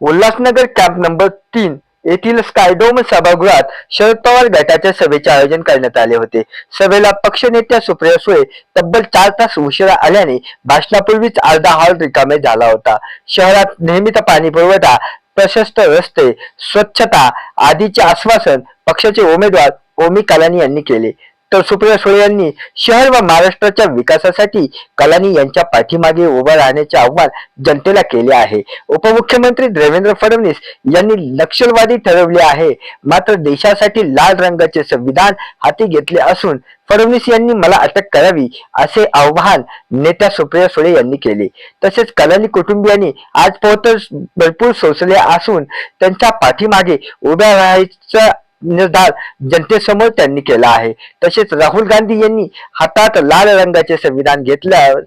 Ulhasnagar camp number तीन येथील स्कायडोम सभागृहात शरद पवार गटाच्या सभेचे आयोजन करण्यात आले होते. सभेला पक्षनेत्या सुप्रिया सुळे तब्बल चार तास उशिरा आल्याने भाषणापूर्वीच अर्धा हॉल रिकामे झाला होता. शहरात नेहमीचा पाणी पुरवठा प्रशस्त रस्ते स्वच्छता आदीचे आश्वासन पक्षाचे उमेदवार ओमी कलानी यांनी केले. तर सुप्रिया सुळे यांनी शहर व महाराष्ट्राच्या विकासासाठी कलानी यांच्या पाठीमागे उभं राहण्याचे आव्हान जनतेला केले आहे. उपमुख्यमंत्री देवेंद्र फडणवीस यांनी नक्षलवादी ठरवले आहे. मात्र देशासाठी लाल रंगाचे संविधान हाती घेतले असून फडणवीस यांनी मला अटक करावी असे आवाहन नेत्या सुप्रिया सुळे यांनी केले. तसेच कलानी कुटुंबियांनी आज पोहोच भरपूर सोसले असून त्यांच्या पाठीमागे उभ्या राहायचा निर्धार जनतेसमोर त्यांनी केला आहे. तसेच राहुल गांधी यांनी हातात लाल रंगाचे संविधान घेतल्यावर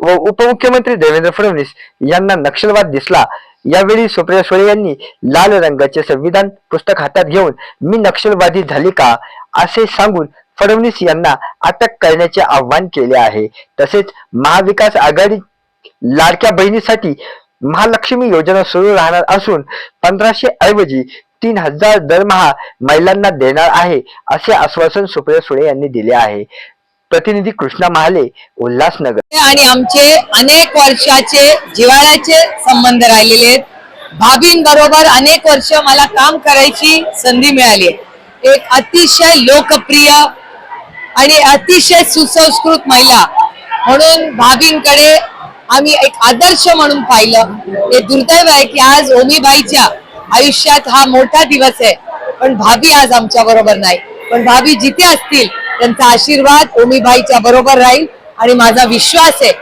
व उपमुख्यमंत्री देवेंद्र फडणवीस यांना नक्षलवाद दिसला. यावेळी सुप्रिया सुळे यांनी लाल रंगाचे संविधान पुस्तक हातात घेऊन मी नक्षलवादी झाली का? असे सांगून फडणवीस यांना अटक करण्याचे आव्हान केले आहे. तसेच महाविकास आघाडी लाडक्या बहिणीसाठी महालक्ष्मी योजना सुरू राहणार असून पंधराशे ऐवजी तीन हजार दरमहा महिलांना देणार आहे असे आश्वासन सुप्रिया सुळे यांनी दिले आहे. प्रतिनिधी कृष्णा महाले उल्हासनगर. आणि आमचे अनेक वर्षाचे जिव्हाळ्याचे संबंध राहिलेले आहेत. भाभींबरोबर अनेक वर्ष मला काम करायची संधी मिळाली आहे. एक अतिशय लोकप्रिय आणि अतिशय सुसंस्कृत महिला म्हणून भाभींकडे आम्ही एक आदर्श म्हणून पाहिलं. हे दुर्दैव आहे की आज ओमीबाईच्या आयुष्यात हा मोठा दिवस आहे. पण भाभी आज आमच्या बरोबर नाही. पण भाभी जिथे असतील त्यांचा आशीर्वाद ओमीबाईच्या बरोबर राहील. आणि माझा विश्वास आहे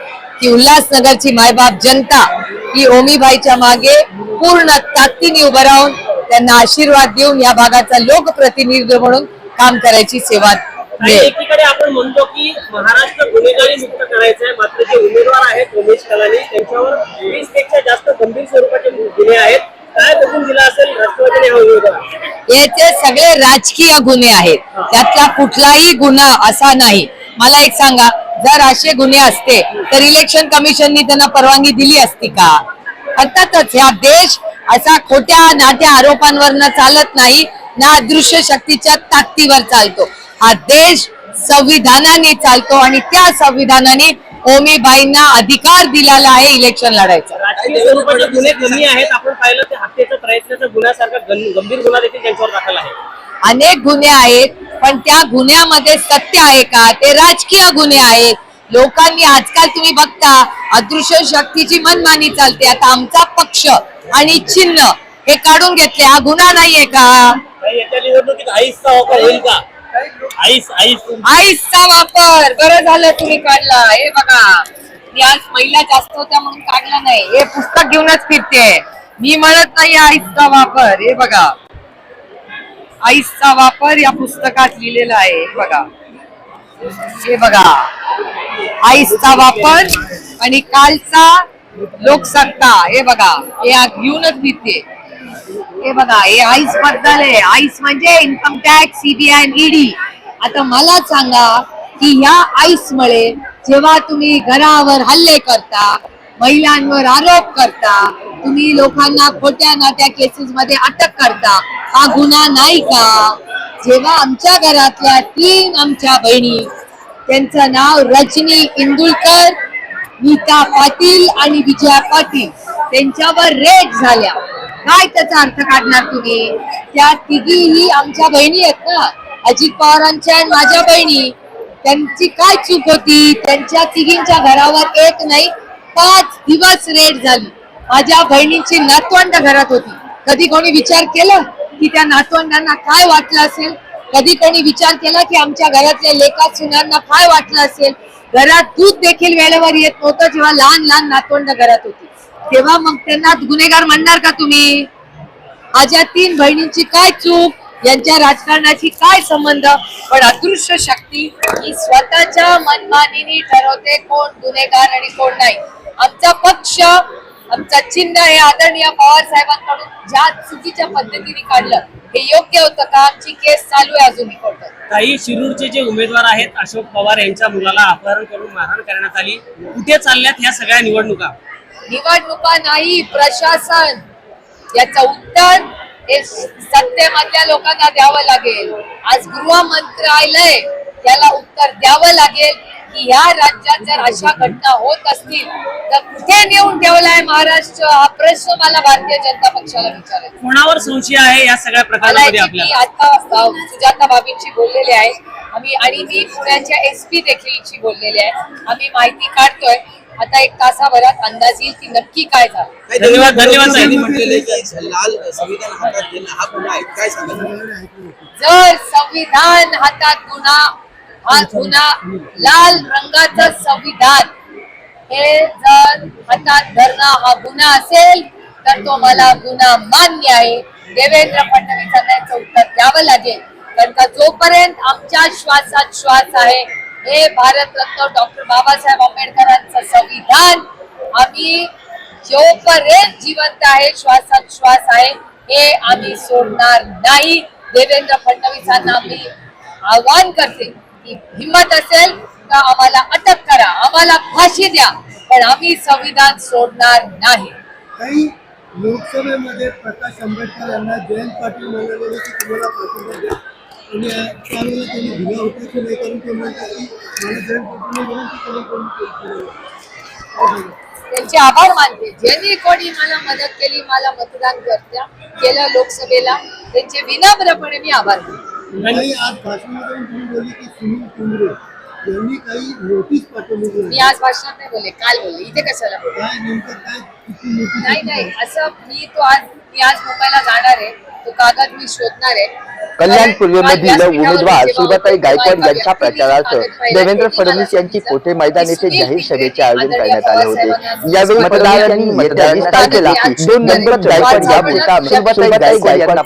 की उल्हासनगरची मायबाप जनता ही ओमीबाईच्या मागे पूर्ण ताकदीने उभं राहून त्यांना आशीर्वाद देऊन या भागाचा लोकप्रतिनिधी म्हणून काम करायची सेवा एकीकडे आपण म्हणतो की महाराष्ट्र गुन्हेगारी मुक्त करायचं आहे मात्र जे उमेदवार आहेत उमेश कलानी त्यांच्यावर वीसपेक्षा जास्त गंभीर स्वरूपाचे गुन्हे आहेत. काय दिला असेल राष्ट्रवादीने हा याचे सगळे राजकीय गुन्हे आहेत. त्यातला कुठलाही गुन्हा असा नाही. मला एक सांगा जर असे गुन्हे असते तर इलेक्शन कमिशननी त्यांना परवानगी दिली असती का? अर्थातच ह्या देश असा खोट्या नात्या आरोपांवर चालत नाही ना अदृश्य शक्तीच्या ताकदीवर चालतो. हा देश संविधानाने चालतो आणि त्या संविधानाने ओमीबाईंना अधिकार दिलेला आहे इलेक्शन लढायचा. गुन्हे कमी आहेत. आपण पाहिलं ते हत्येचा प्रयत्नाचा गुन्ह्यासारखा गं- गंभीर गुन्हा देखील त्यांच्यावर दाखल आहे. अनेक गुन्हे आहेत पण त्या गुन्ह्यामध्ये सत्य आहे का? ते राजकीय गुन्हे आहेत. लोकांनी आजकाल तुम्ही बघता अदृश्य शक्तीची मनमानी चालते. आता आमचा पक्ष आणि चिन्ह हे काढून घेतले. हा गुन्हा नाहीये का? काही येत्या निवडणुकीत आईसचा वापर होईल का? Ice ice. आईसचा वापर. बरं झालं तुम्ही काढला. हे बघा. आज महिला जास्त होत्या म्हणून काढला नाही. हे पुस्तक घेऊनच फिरते. मी म्हणत नाही आईसचा वापर. हे बघा. आईसचा वापर या पुस्तकात लिहिलेला आहे. बघा. हे बघा. आईसचा वापर आणि कालचा लोकसत्ता. हे बघा. हे घेऊनच फिरते. हे बघा. हे आईसबद्दल आहे आईस म्हणजे इन्कम टॅक्स सीबीआय ईडी आता मला सांगा की ह्या आईस मुळे जेव्हा तुम्ही घरावर हल्ले करता महिलांवर आरोप करता तुम्ही लोकांना खोट्या नाट्या केसेस मध्ये अटक करता हा गुन्हा नाही का? जेव्हा आमच्या घरातल्या तीन आमच्या बहिणी त्यांचं नाव रजनी इंदुलकर नीता पाटील आणि विजया पाटील त्यांच्यावर रेट झाल्या. काय त्याचा अर्थ काढणार तुम्ही? त्या तिघीही आमच्या बहिणी आहेत ना? अजित पवारांच्या आणि माझ्या बहिणी. त्यांची काय चूक होती? त्यांच्या तिघींच्या घरावर एक नाही पाच दिवस रेड झाली. माझ्या बहिणींची नातवंड घरात होती. कधी कोणी विचार केला की त्या नातवंडांना काय वाटलं असेल? कधी कोणी विचार केला की आमच्या घरातल्या लेखा सुनांना काय वाटलं असेल? घरात दूध देखील वेळेवर येत नव्हतं जेव्हा लहान लहान नातवंड घरात होती. तेव्हा मग त्यांना गुन्हेगार म्हणणार का तुम्ही? माझ्या तीन बहिणींची काय चूक? यांच्या राजकारणाची काय संबंध? पण अदृश्य शक्ती ही स्वतःच्या मनमानीने ठरवते कोण गुन्हेगार आणि कोण नाही. आमचा पक्ष आमचा चिन्ह हे आदरणीय पवार साहेबांकडून ज्या चुकीच्या पद्धतीने काढलं हे योग्य होतं का? आमची केस चालू आहे अजूनही कोर्टात. काही शिरूरचे जे उमेदवार आहेत अशोक पवार यांच्या मुलाला अपहरण करून मारहाण करण्यात आली. कुठे चालल्यात ह्या सगळ्या निवडणुका? निवडणुका नाही प्रशासन. याचं उत्तर हे सत्तेमधल्या लोकांना द्यावं लागेल. आज गृह मंत्रालय याला उत्तर द्यावं लागेल की ह्या राज्यात जर अशा घटना होत असतील तर कुठे नेऊन ठेवलाय महाराष्ट्र? हा प्रश्न मला भारतीय जनता पक्षाला विचारायचा कोणावर संशय आहे या सगळ्या प्रकारामध्ये मी आता सुजाता बाबींशी बोललेले आहे. आम्ही आणि मी पुण्याच्या एस पी देखीलशी बोललेले आहे. आम्ही माहिती काढतोय. आता एक तासाभरात अंदाज येईल की नक्की काय झालं. धन्यवाद धन्यवाद त्यांनी साहेब. म्हटलेलं आहे की लाल संविधान हातात घेणं हा गुन्हा आहे. काय सांगाल? जर संविधान हातात गुन्हा हा गुन्हा लाल रंगाचं संविधान हे जर हातात धरणं हा गुन्हा असेल तर तो मला गुन्हा मान्य आहे. देवेंद्र फडणवीसांना याचं उत्तर द्यावं लागेल. कारण का जोपर्यंत आमच्या श्वासात श्वास आहे हे भारतरत्न डॉक्टर बाबासाहेब आंबेडकरांचं संविधान. आम्ही जोपर्यंत जिवंत आहे श्वासात श्वास आहे हे आम्ही सोडणार नाही. देवेंद्र फडणवीसांना आम्ही आवाहन करते की हिंमत असेल तर आम्हाला अटक करा आम्हाला फाशी द्या पण आम्ही संविधान सोडणार नाही. काही लोकसभेमध्ये प्रकाश आंबेडकर यांना जयंत पाटील म्हणाले की तुम्हाला पाठिंबा द्या आणि त्यावेळेला त्यांनी दिला होता की नाही कारण ते म्हणतात? त्यांचे आभार मानते. ज्यांनी कोणी मला मदत केली मला मतदान करत्या केलं लोकसभेला त्यांचे विनम्रपणे मी आभार मानते. आज भाषणामध्ये तुम्ही बोलले की सुनील कुंबरे यांनी काही नोटीस पाठवलेली मी आज भाषणात नाही बोलले काल बोलले. इथे कशाला नाही नाही. असं मी तो आज मी आज मुंबईला जाणार आहे. तो कागद मी शोधणार आहे. कल्याण पूर्वेमधील उमेदवार होते, गायकवाड यांच्या प्रचारार्थ देवेंद्र फडणवीस यांची कोठे मैदान येथे जाहीर सभेचे आयोजन करण्यात आले होते. यावेळी मतदारांनी केला दोन नंबर गायकवाड या भूता सुलभाताई गायकवाड यांना